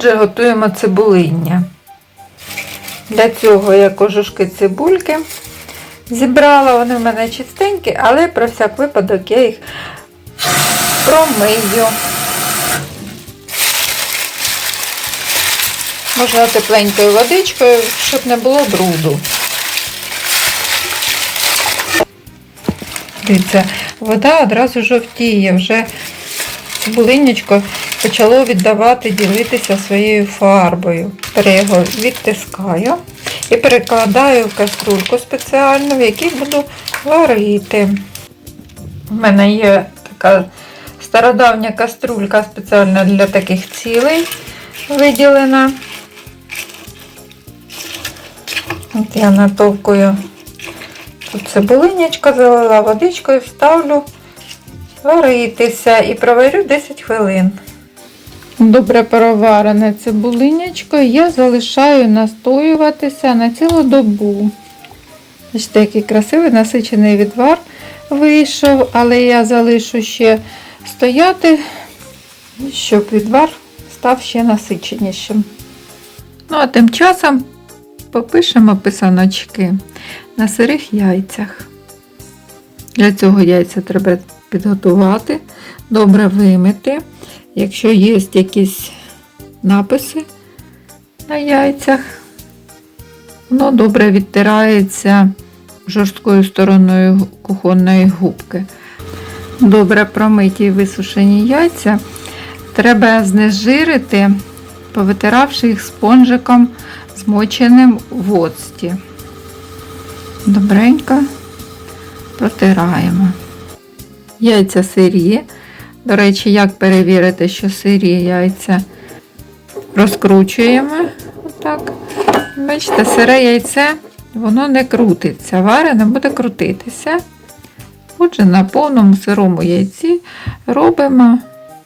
Отже, готуємо цибулиння. Для цього я кожушки цибульки зібрала, вони в мене чистенькі, але про всяк випадок я їх промию. Можна тепленькою водичкою, щоб не було бруду. Дивіться, вода одразу жовтіє, вже цибулинячко почало віддавати, ділитися своєю фарбою. Тепер я його відтискаю і перекладаю в каструльку спеціальну, в якій буду варити. У мене є така стародавня каструлька спеціально для таких цілей виділена. От я натовкую тут цибулинячко, залила водичкою, ставлю варитися і проварю 10 хвилин. Добре проварене цибулинячко я залишаю настоюватися на цілу добу. Бачите, який красивий насичений відвар вийшов, але я залишу ще стояти, щоб відвар став ще насиченішим. Ну, а тим часом попишемо писаночки на сирих яйцях. Для цього яйця треба підготувати, добре вимити. Якщо є якісь написи на яйцях, воно добре відтирається жорсткою стороною кухонної губки. Добре промиті і висушені яйця треба знежирити, повитиравши їх спонжиком, змоченим в оцті. Добренько протираємо. Яйця сирі. До речі, як перевірити, що сирі яйця розкручуємо. Отак. Бачите, сире яйце, воно не крутиться, варене буде крутитися. Отже, на повному сирому яйці робимо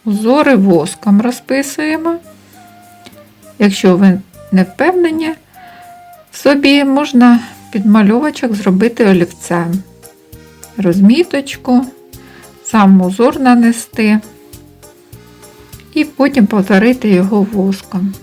узори воском, розписуємо. Якщо ви не впевнені, собі можна підмальовочок зробити олівцем. Розміточку сам узор нанести і потім повторити його воском.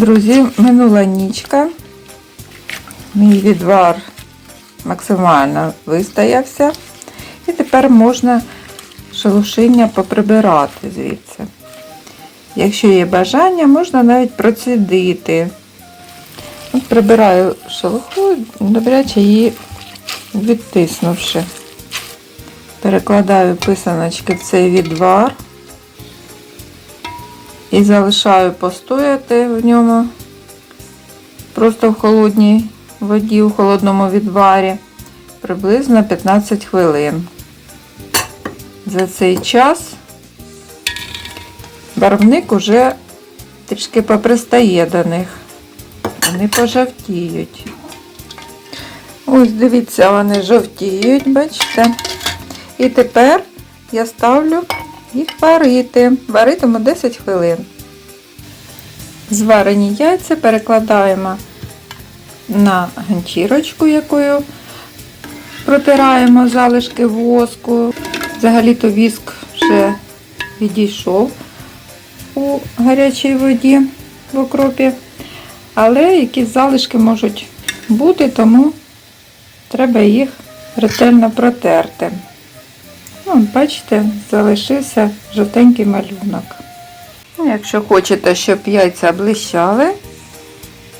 Друзі, минула нічка. Мій відвар максимально вистоявся. І тепер можна шелушиння поприбирати звідси. Якщо є бажання, можна навіть процідити. От прибираю шелуху, добряче її відтиснувши. Перекладаю писаночки в цей відвар і залишаю постояти в ньому просто в холодній воді, у холодному відварі приблизно 15 хвилин. За цей час барвник уже трішки попристає до них. Вони пожовтіють. Ось, дивіться, вони жовтіють, бачите? І тепер я ставлю їх варити. Варитиму 10 хвилин. Зварені яйця перекладаємо на ганчірочку, якою протираємо залишки воску. Взагалі-то віск вже відійшов у гарячій воді в окропі. Але якісь залишки можуть бути, тому треба їх ретельно протерти. Бачите, залишився жовтенький малюнок. Ну, Якщо хочете, щоб яйця блищали,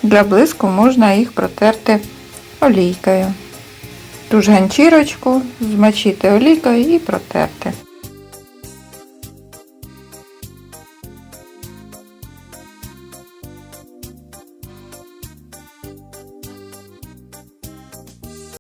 для блиску можна їх протерти олійкою. Ту ж ганчірочку змочити олійкою і протерти.